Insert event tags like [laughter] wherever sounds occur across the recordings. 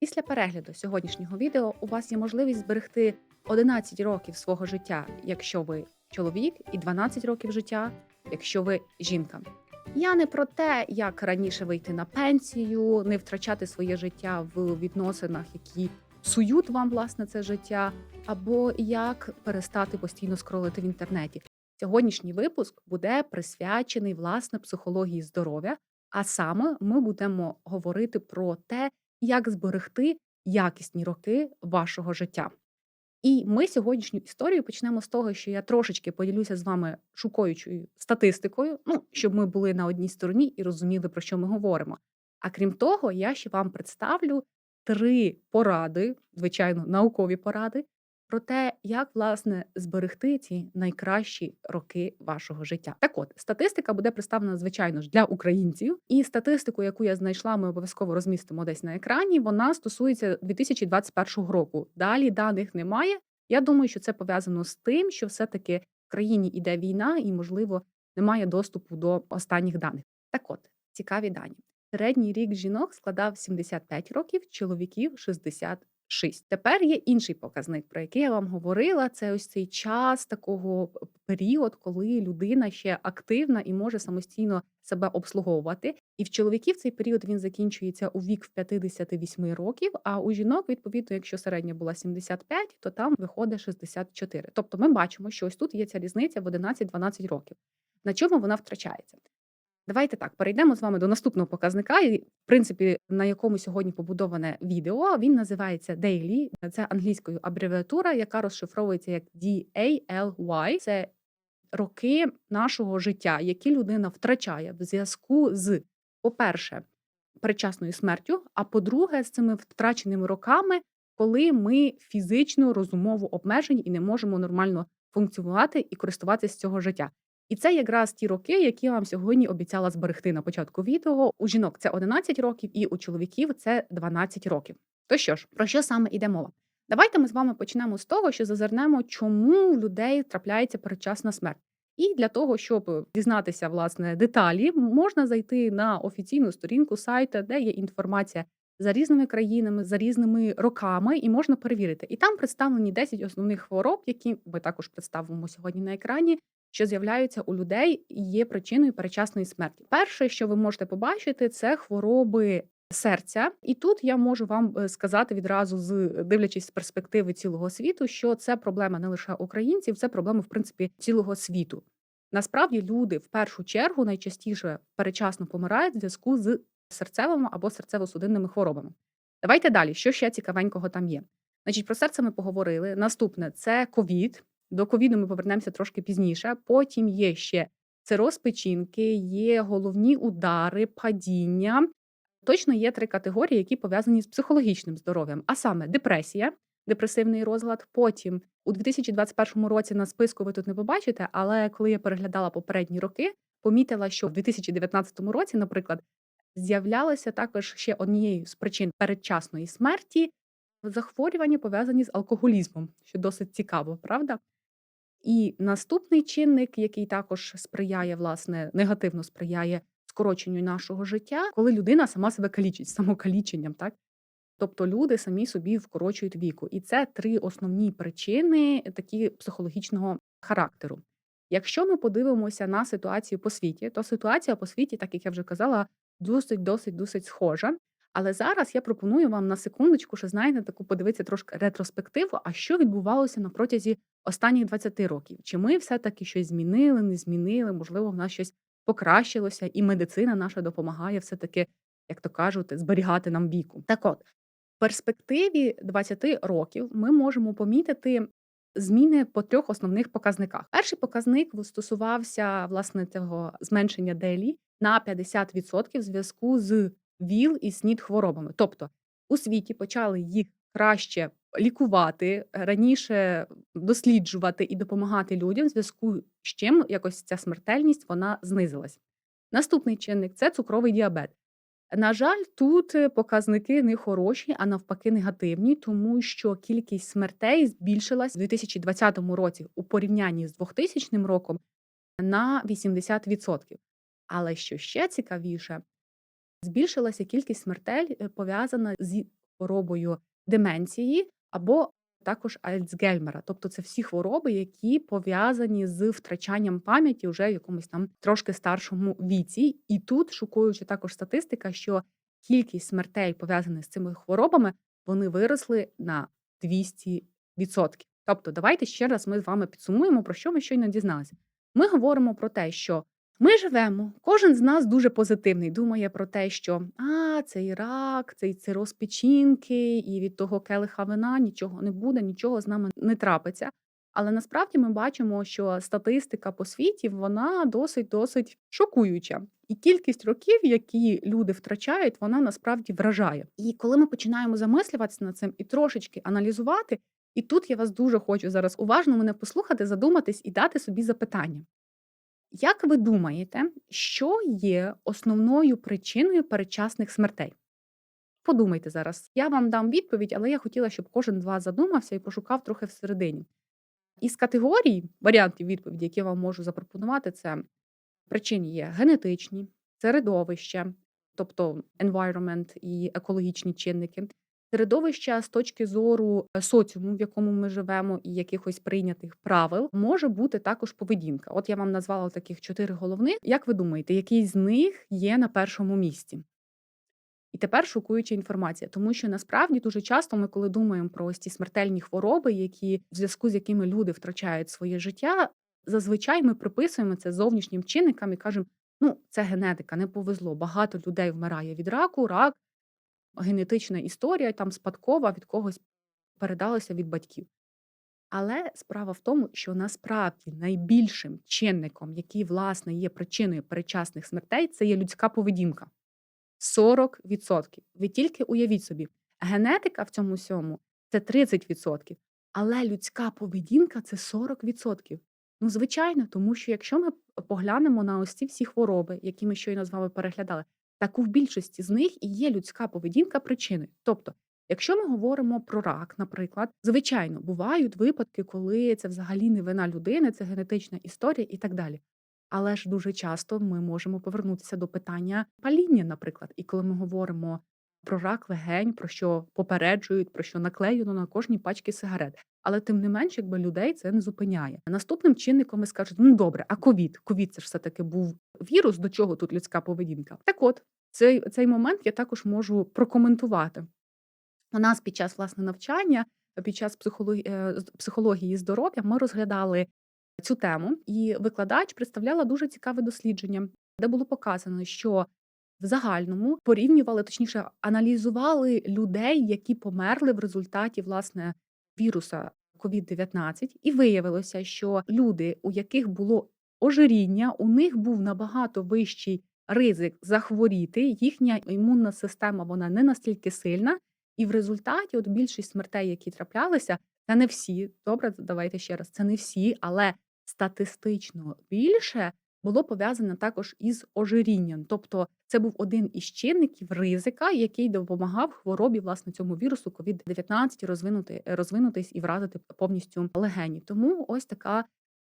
Після перегляду сьогоднішнього відео у вас є можливість зберегти 11 років свого життя, якщо ви чоловік, і 12 років життя, якщо ви жінка. Я не про те, як раніше вийти на пенсію, не втрачати своє життя в відносинах, які псують вам власне це життя, або як перестати постійно скролити в інтернеті. Сьогоднішній випуск буде присвячений власне психології здоров'я. А саме ми будемо говорити про те, як зберегти якісні роки вашого життя. І ми сьогоднішню історію почнемо з того, що я трошечки поділюся з вами шукаючою статистикою, ну щоб ми були на одній стороні і розуміли, про що ми говоримо. А крім того, я ще вам представлю три поради, звичайно, наукові поради, про те, як власне зберегти ці найкращі роки вашого життя. Так от статистика буде представлена, звичайно ж, для українців, і статистику, яку я знайшла, ми обов'язково розмістимо десь на екрані. Вона стосується 2021 року. Далі даних немає. Я думаю, що це пов'язано з тим, що все-таки в країні іде війна, і можливо немає доступу до останніх даних. Так, от цікаві дані. Середній рік жінок складав 75 років, чоловіків 60 6. Тепер є інший показник, про який я вам говорила. Це ось цей час, такого період, коли людина ще активна і може самостійно себе обслуговувати. І в чоловіків цей період він закінчується у вік в 58 років. А у жінок, відповідно, якщо середня була 75, то там виходить 64. Тобто ми бачимо, що ось тут є ця різниця в 11-12 років. На чому вона втрачається? Давайте так перейдемо з вами до наступного показника, і в принципі, на якому сьогодні побудоване відео. Він називається Daily. Це англійською абревіатура, яка розшифровується як DALY. Це роки нашого життя, які людина втрачає в зв'язку з, по-перше, передчасною смертю. А по-друге, з цими втраченими роками, коли ми фізично розумово обмежені і не можемо нормально функціонувати і користуватися цього життя. І це якраз ті роки, які я вам сьогодні обіцяла зберегти на початку відео. У жінок це 11 років, і у чоловіків це 12 років. То що ж, про що саме йде мова? Давайте ми з вами почнемо з того, що зазирнемо, чому у людей трапляється передчасна смерть. І для того, щоб дізнатися власне деталі, можна зайти на офіційну сторінку сайту, де є інформація за різними країнами, за різними роками, і можна перевірити. І там представлені 10 основних хвороб, які ми також представимо сьогодні на екрані, що з'являються у людей і є причиною перечасної смерті. Перше, що ви можете побачити, це хвороби серця, і тут я можу вам е, сказати відразу з дивлячись з перспективи цілого світу, що це проблема не лише українців, це проблема в принципі цілого світу. Насправді люди в першу чергу найчастіше перечасно помирають в зв'язку з серцевими або серцево-судинними хворобами. Давайте далі, що ще цікавенького там є. Значить, про серце ми поговорили. Наступне це ковід. До ковіду ми повернемося трошки пізніше. Потім є ще цироз печінки, є головні удари, падіння. Точно є три категорії, які пов'язані з психологічним здоров'ям, а саме депресія, депресивний розлад. Потім у 2021 році на списку ви тут не побачите, але коли я переглядала попередні роки, помітила, що в 2019 році, наприклад, з'являлося також ще однією з причин передчасної смерті захворювання пов'язані з алкоголізмом, що досить цікаво, правда? І наступний чинник, який також сприяє, власне, негативно сприяє скороченню нашого життя, коли людина сама себе калічить [laughs] самокаліченням, так? Тобто люди самі собі вкорочують віку. І це три основні причини такі психологічного характеру. Якщо ми подивимося на ситуацію по світі, то ситуація по світі, так як я вже казала, досить досить досить схожа. Але зараз я пропоную вам на секундочку, що знаєте, таку подивитися трошки ретроспективу, а що відбувалося на протязі останніх 20 років. Чи ми все-таки щось змінили, не змінили, можливо, в нас щось покращилося, і медицина наша допомагає все-таки, як то кажуть, зберігати нам віку. Так от, в перспективі 20 років ми можемо помітити. Зміни по трьох основних показниках. Перший показник стосувався власне цього зменшення делі на 50% в зв'язку з ВІЛ і СНІД хворобами. Тобто у світі почали їх краще лікувати, раніше досліджувати і допомагати людям, в зв'язку з чим якось ця смертельність вона знизилась. Наступний чинник це цукровий діабет. На жаль, тут показники не хороші, а навпаки, негативні, тому що кількість смертей збільшилась у 2020 році у порівнянні з 2000 роком на 80%. Але що ще цікавіше, збільшилася кількість смертей, пов'язана з хворобою деменції або також Альцгеймера. Тобто це всі хвороби, які пов'язані з втрачанням пам'яті вже в якомусь там трошки старшому віці. І тут шокуюча також статистика, що кількість смертей, пов'язаних з цими хворобами, вони виросли на 200%. Тобто, давайте ще раз ми з вами підсумуємо, про що ми щойно дізналися. Ми говоримо про те, що ми живемо, кожен з нас дуже позитивний, думає про те, що а, цей рак, цей цироз печінки, і від того келиха вина нічого не буде, нічого з нами не трапиться. Але насправді ми бачимо, що статистика по світі вона досить досить шокуюча. І кількість років, які люди втрачають, вона насправді вражає. І коли ми починаємо замислюватися над цим і трошечки аналізувати, і тут я вас дуже хочу зараз уважно мене послухати, задуматись і дати собі запитання. Як ви думаєте, що є основною причиною передчасних смертей? Подумайте зараз. Я вам дам відповідь, але я хотіла, щоб кожен з вас задумався і пошукав трохи всередині. Із категорій варіантів відповіді, які я вам можу запропонувати, це причини є генетичні, середовище, тобто environment і екологічні чинники, середовище з точки зору е, соціуму, в якому ми живемо, і якихось прийнятих правил, може бути також поведінка. От я вам назвала таких чотири головних. Як ви думаєте, який з них є на першому місці? І тепер шокуюча інформація, тому що насправді дуже часто ми, коли думаємо про ось ці смертельні хвороби, які в зв'язку з якими люди втрачають своє життя, зазвичай ми приписуємо це зовнішнім чинникам і кажемо: ну, це генетика, не повезло. Багато людей вмирає від раку, рак, генетична історія, там спадкова від когось передалася від батьків. Але справа в тому, що насправді найбільшим чинником, який власне є причиною передчасних смертей, це є людська поведінка. 40%. Ви тільки уявіть собі, генетика в цьому всьому це 30%, але людська поведінка це 40%. Ну, звичайно, тому що якщо ми поглянемо на ось ці всі хвороби, які ми щойно з вами переглядали, так у більшості з них і є людська поведінка причиною. Тобто, якщо ми говоримо про рак, наприклад, звичайно, бувають випадки, коли це взагалі не вина людини, це генетична історія і так далі. Але ж дуже часто ми можемо повернутися до питання паління, наприклад. І коли ми говоримо про рак легень, про що попереджують, про що наклеєно на кожній пачці сигарет. Але тим не менш, якби людей це не зупиняє. Наступним чинником ви скажете, ну добре, а ковід? Ковід це ж все таки був вірус, до чого тут людська поведінка? Так от, цей, цей момент я також можу прокоментувати. У нас під час власне навчання, під час психології, психології здоров'я, ми розглядали цю тему, і викладач представляла дуже цікаве дослідження, де було показано, що в загальному порівнювали, точніше, аналізували людей, які померли в результаті власне віруса COVID-19, і виявилося, що люди, у яких було ожиріння, у них був набагато вищий ризик захворіти. Їхня імунна система вона не настільки сильна, і в результаті, от більшість смертей, які траплялися, це не всі. Добре, давайте ще раз. Це не всі, але статистично більше було пов'язане також із ожирінням. Тобто, це був один із чинників ризика, який допомагав хворобі, власне, цьому вірусу COVID-19 розвинути розвинутись і вразити повністю легені. Тому ось така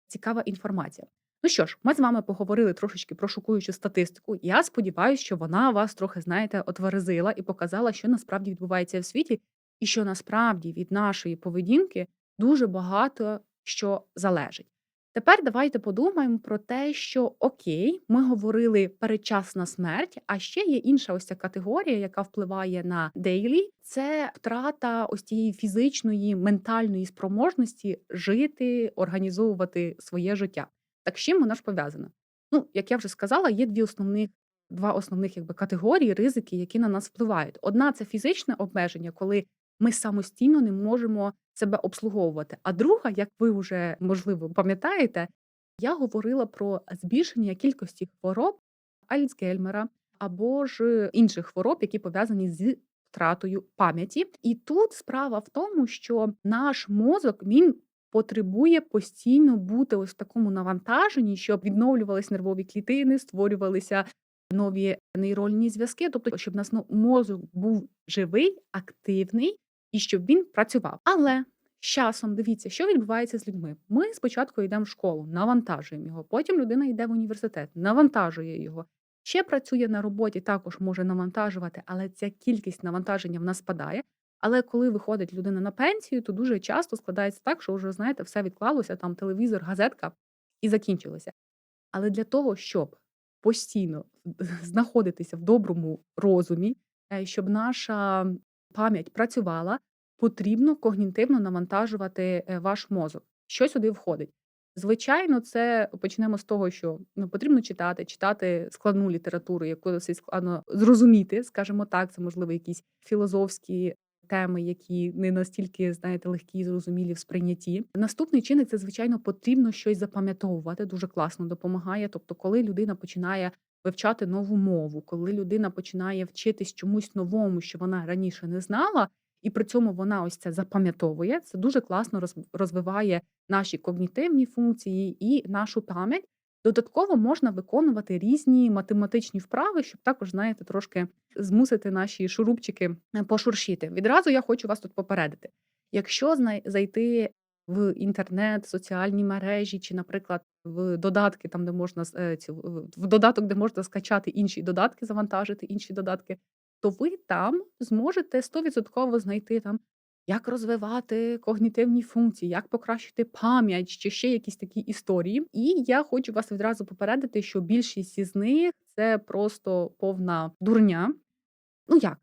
цікава інформація. Ну що ж, ми з вами поговорили трошечки про шокуючу статистику. Я сподіваюся, що вона вас трохи, знаєте, отверзила і показала, що насправді відбувається в світі, і що насправді від нашої поведінки дуже багато що залежить. Тепер давайте подумаємо про те, що окей, ми говорили передчасна смерть, а ще є інша ось ця категорія, яка впливає на дейлі. Це втрата ось цієї фізичної, ментальної спроможності жити, організовувати своє життя. Так з чим вона ж пов'язана? Ну, як я вже сказала, є дві основних. Два основних якби категорії ризики, які на нас впливають. Одна це фізичне обмеження, коли ми самостійно не можемо себе обслуговувати. А друга, як ви вже можливо пам'ятаєте, я говорила про збільшення кількості хвороб Альцгеймера або ж інших хвороб, які пов'язані з втратою пам'яті. І тут справа в тому, що наш мозок він потребує постійно бути ось в такому навантаженні, щоб відновлювались нервові клітини, створювалися нові нейронні зв'язки, тобто, щоб нас ну, мозок був живий, активний і щоб він працював. Але з часом дивіться, що відбувається з людьми. Ми спочатку йдемо в школу, навантажуємо його. Потім людина йде в університет, навантажує його. Ще працює на роботі, також може навантажувати, але ця кількість навантаження в нас спадає. Але коли виходить людина на пенсію, то дуже часто складається так, що вже, знаєте, все відклалося, там телевізор, газетка і закінчилося. Але для того, щоб постійно знаходитися в доброму розумі, е, щоб наша пам'ять працювала, потрібно когнітивно навантажувати е, ваш мозок. Що сюди входить? Звичайно, це почнемо з того, що ну, потрібно читати, читати складну літературу, яку досить складно зрозуміти, скажімо так, це можливо якісь філозофські теми, які не настільки, знаєте, легкі і зрозумілі в сприйнятті. Наступний чинник це, звичайно, потрібно щось запам'ятовувати. Дуже класно допомагає. Тобто, коли людина починає вивчати нову мову, коли людина починає вчитись чомусь новому, що вона раніше не знала, і при цьому вона ось це запам'ятовує, це дуже класно роз- розвиває наші когнітивні функції і нашу пам'ять. Додатково можна виконувати різні математичні вправи, щоб також, знаєте, трошки змусити наші шурупчики е, пошуршіти. Відразу я хочу вас тут попередити. Якщо зайти в інтернет, соціальні мережі, чи, наприклад, в додатки, там, де можна е, в додаток, де можна скачати інші додатки, завантажити інші додатки, то ви там зможете стовідсотково знайти там, як розвивати когнітивні функції, як покращити пам'ять, чи ще якісь такі історії. І я хочу вас відразу попередити, що більшість із них це просто повна дурня. Ну як?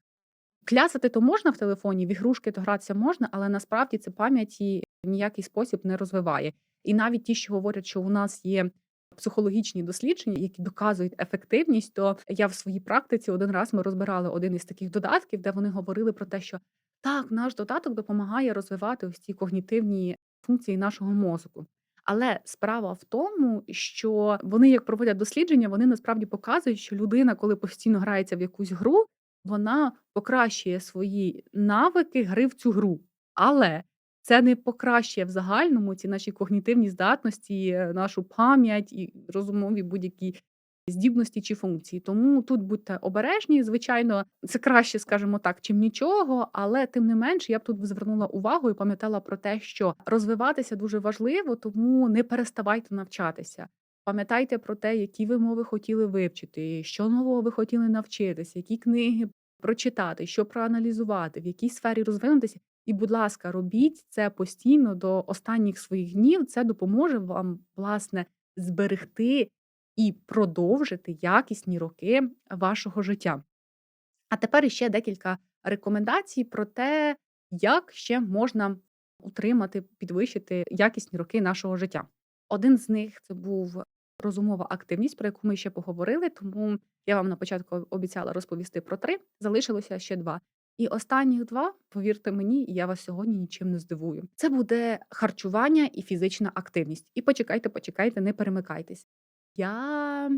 Клясати то можна в телефоні, в ігрушки то гратися можна, але насправді це пам'яті ніякий спосіб не розвиває. І навіть ті, що говорять, що у нас є психологічні дослідження, які доказують ефективність, то я в своїй практиці один раз ми розбирали один із таких додатків, де вони говорили про те, що так, наш додаток допомагає розвивати ось ці когнітивні функції нашого мозку. Але справа в тому, що вони, як проводять дослідження, вони насправді показують, що людина, коли постійно грається в якусь гру, вона покращує свої навики гри в цю гру. Але це не покращує в загальному ці наші когнітивні здатності, нашу пам'ять і розумові будь-які здібності чи функції. Тому тут будьте обережні. Звичайно, це краще, скажімо так, чим нічого, але тим не менш, я б тут звернула увагу і пам'ятала про те, що розвиватися дуже важливо, тому не переставайте навчатися. Пам'ятайте про те, які ви мови хотіли вивчити, що нового ви хотіли навчитися, які книги прочитати, що проаналізувати, в якій сфері розвинутися. І, будь ласка, робіть це постійно до останніх своїх днів. Це допоможе вам, власне, зберегти і продовжити якісні роки вашого життя. А тепер іще декілька рекомендацій про те, як ще можна утримати, підвищити якісні роки нашого життя. Один з них це був розумова активність, про яку ми ще поговорили. Тому я вам на початку обіцяла розповісти про три, залишилося ще два. І останніх два, повірте мені, я вас сьогодні нічим не здивую. Це буде харчування і фізична активність. І почекайте, почекайте, не перемикайтесь. Я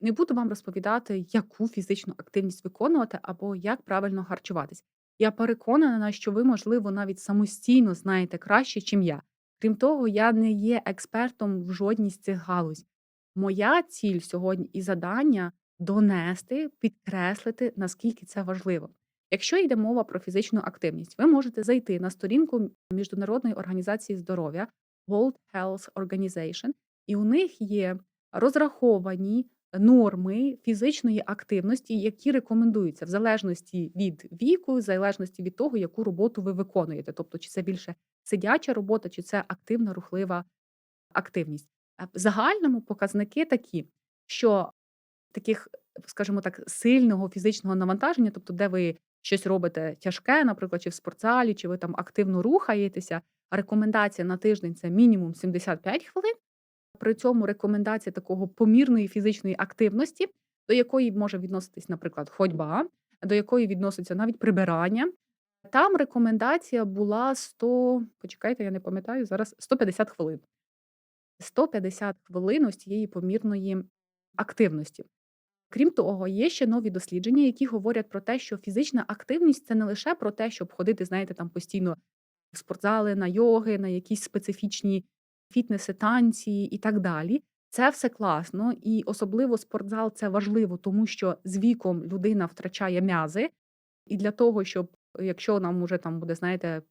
не буду вам розповідати, яку фізичну активність виконувати або як правильно харчуватись. Я переконана, що ви, можливо, навіть самостійно знаєте краще, чим я. Крім того, я не є експертом в жодній з цих галузь. Моя ціль сьогодні і завдання донести, підкреслити, наскільки це важливо. Якщо йде мова про фізичну активність, ви можете зайти на сторінку Міжнародної організації здоров'я World Health Organization, і у них є розраховані норми фізичної активності, які рекомендуються в залежності від віку, в залежності від того, яку роботу ви виконуєте. Тобто, чи це більше сидяча робота, чи це активна рухлива активність. В загальному показники такі, що таких, скажімо так, сильного фізичного навантаження, тобто, де ви щось робите тяжке, наприклад, чи в спортзалі, чи ви там активно рухаєтеся. Рекомендація на тиждень це мінімум 75 хвилин. При цьому рекомендація такого помірної фізичної активності, до якої може відноситись, наприклад, ходьба, до якої відноситься навіть прибирання. Там рекомендація була 100, почекайте, я не пам'ятаю зараз 150 хвилин. 150 хвилин ось цієї помірної активності. Крім того, є ще нові дослідження, які говорять про те, що фізична активність це не лише про те, щоб ходити, знаєте, там постійно в спортзали, на йоги, на якісь специфічні фітнеси, танці і так далі. Це все класно, і особливо спортзал це важливо, тому що з віком людина втрачає м'язи, і для того, щоб якщо нам уже там буде, знаєте,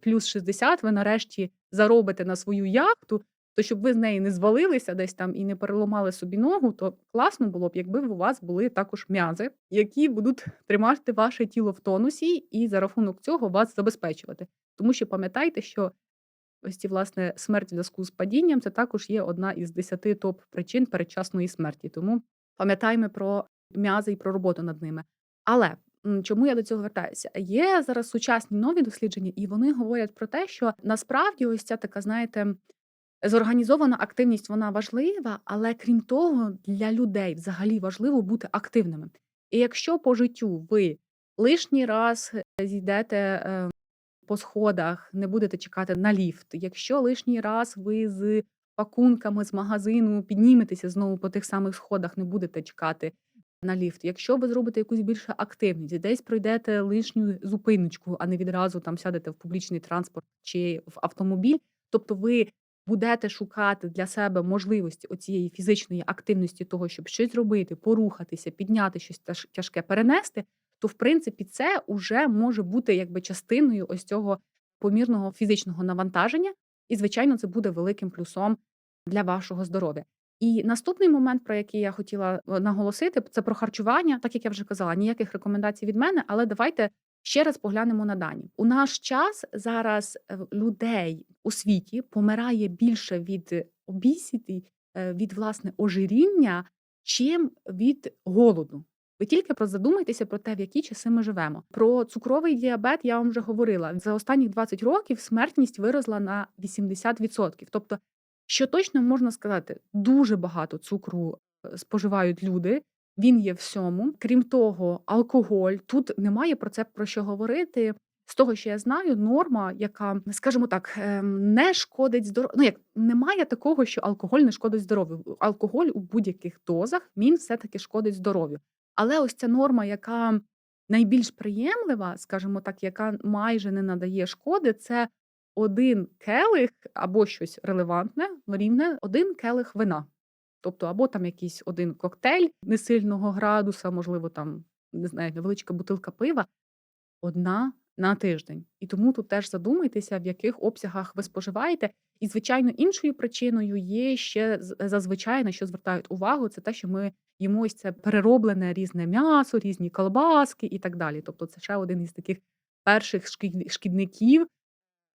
плюс 60, ви нарешті заробите на свою яхту, то щоб ви з неї не звалилися десь там і не переламали собі ногу, то класно було б, якби у вас були також м'язи, які будуть [laughs] тримати ваше тіло в тонусі і за рахунок цього вас забезпечувати. Тому що пам'ятайте, що ось ці, власне, смерть в зв'язку з падінням це також є одна із 10 топ причин передчасної смерті. Тому пам'ятаємо про м'язи і про роботу над ними. Але чому я до цього вертаюся? Є зараз сучасні нові дослідження, і вони говорять про те, що насправді ось ця така, знаєте, зорганізована активність вона важлива, але крім того, для людей взагалі важливо бути активними. І якщо по життю ви лишній раз е, зійдете е, по сходах, не будете чекати на ліфт, якщо лишній раз ви з пакунками з магазину підніметеся знову по тих самих сходах, не будете чекати на ліфт. Якщо ви зробите якусь більшу активність, десь пройдете лишню зупиночку, а не відразу там сядете в публічний транспорт чи в автомобіль, тобто ви будете шукати для себе можливості оцієї фізичної активності, того, щоб щось зробити, порухатися, підняти щось тяж- тяжке, перенести, то в принципі це вже може бути якби частиною ось цього помірного фізичного навантаження, і звичайно, це буде великим плюсом для вашого здоров'я. І наступний момент, про який я хотіла е, наголосити, це про харчування. Так як я вже казала, ніяких рекомендацій від мене, але давайте ще раз поглянемо на дані. У наш час зараз е, людей у світі помирає більше від обісіті, від власне ожиріння, чим від голоду. Ви тільки про задумайтеся про те, в які часи ми живемо. Про цукровий діабет я вам вже говорила. За останні 20 років смертність виросла на 80%. Тобто, що точно можна сказати, дуже багато цукру е, споживають люди. Він є всьому. Крім того, алкоголь тут немає про це про що говорити. З того, що я знаю, норма, яка, скажімо так, ем, не шкодить здоров'ю. Ну як немає такого, що алкоголь не шкодить здоров'ю. Алкоголь у будь-яких дозах він все-таки шкодить здоров'ю. Але ось ця норма, яка найбільш приємлива, скажімо так, яка майже не надає шкоди, це один келих або щось релевантне, рівне, один келих вина. Тобто, або там якийсь один коктейль несильного градуса, можливо, там не знаю, невеличка бутилка пива, одна на тиждень. І тому тут теж задумайтеся, в яких обсягах ви споживаєте. І, звичайно, іншою причиною є ще зазвичай на що звертають увагу, це те, що ми їмо ось це перероблене різне м'ясо, різні колбаски і так далі. Тобто, це ще один із таких перших шкідників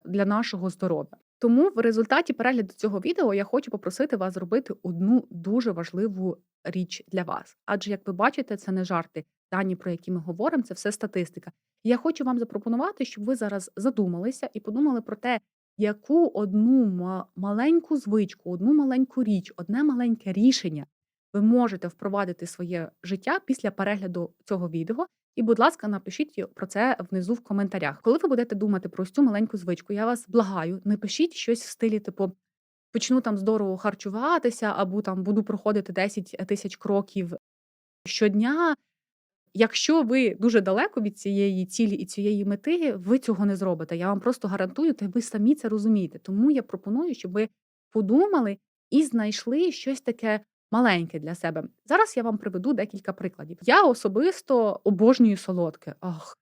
для нашого здоров'я. Тому в результаті перегляду цього відео я хочу попросити вас зробити одну дуже важливу річ для вас. Адже, як ви бачите, це не жарти. Дані, про які ми говоримо, це все статистика. Я хочу вам запропонувати, щоб ви зараз задумалися і подумали про те, яку одну маленьку звичку, одну маленьку річ, одне маленьке рішення ви можете впровадити в своє життя після перегляду цього відео. І, будь ласка, напишіть про це внизу в коментарях. Коли ви будете думати про цю маленьку звичку, я вас благаю, не пишіть щось в стилі, типу, почну там здорово харчуватися, або там буду проходити 10 тисяч кроків щодня. Якщо ви дуже далеко від цієї цілі і цієї мети, ви цього не зробите. Я вам просто гарантую, та ви самі це розумієте. Тому я пропоную, щоб ви подумали і знайшли щось таке маленьке для себе. Зараз я вам приведу декілька прикладів. Я особисто обожнюю солодке. Ах,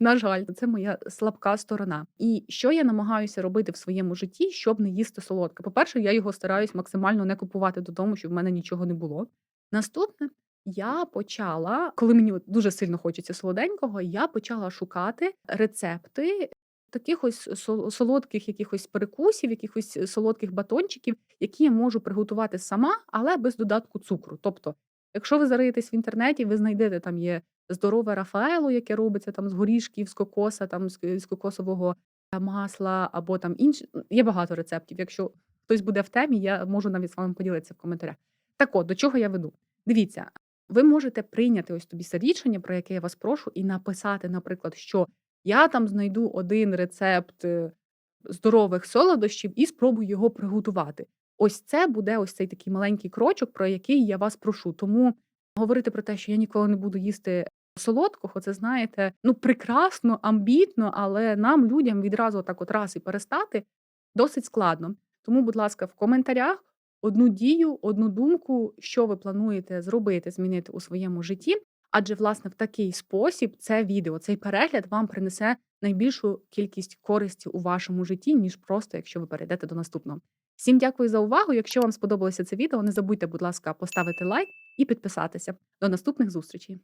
на жаль, це моя слабка сторона. І що я намагаюся робити в своєму житті, щоб не їсти солодке? По-перше, я його стараюсь максимально не купувати додому, щоб в мене нічого не було. Наступне, я почала, коли мені дуже сильно хочеться солоденького, я почала шукати рецепти таких ось сол- солодких якихось перекусів, якихось солодких батончиків, які я можу приготувати сама, але без додатку цукру. Тобто, якщо ви зариєтесь в інтернеті, ви знайдете там є здорове Рафаело, яке робиться там з горішків, з кокоса, там з, з кокосового масла, або там інші. Є багато рецептів. Якщо хтось буде в темі, я можу навіть з вами поділитися в коментарях. Так от, до чого я веду? Дивіться, ви можете прийняти ось тобі це рішення, про яке я вас прошу, і написати, наприклад, що я там знайду один рецепт е, здорових солодощів і спробую його приготувати. Ось це буде ось цей такий маленький крочок, про який я вас прошу. Тому говорити про те, що я ніколи не буду їсти солодкого, це знаєте, ну прекрасно, амбітно, але нам, людям, відразу так от раз і перестати досить складно. Тому, будь ласка, в коментарях одну дію, одну думку, що ви плануєте зробити, змінити у своєму житті. Адже, власне, в такий спосіб це відео, цей перегляд вам принесе найбільшу кількість користі у вашому житті, ніж просто якщо ви перейдете до наступного. Всім дякую за увагу. Якщо вам сподобалося це відео, не забудьте, будь ласка, поставити лайк і підписатися. До наступних зустрічей.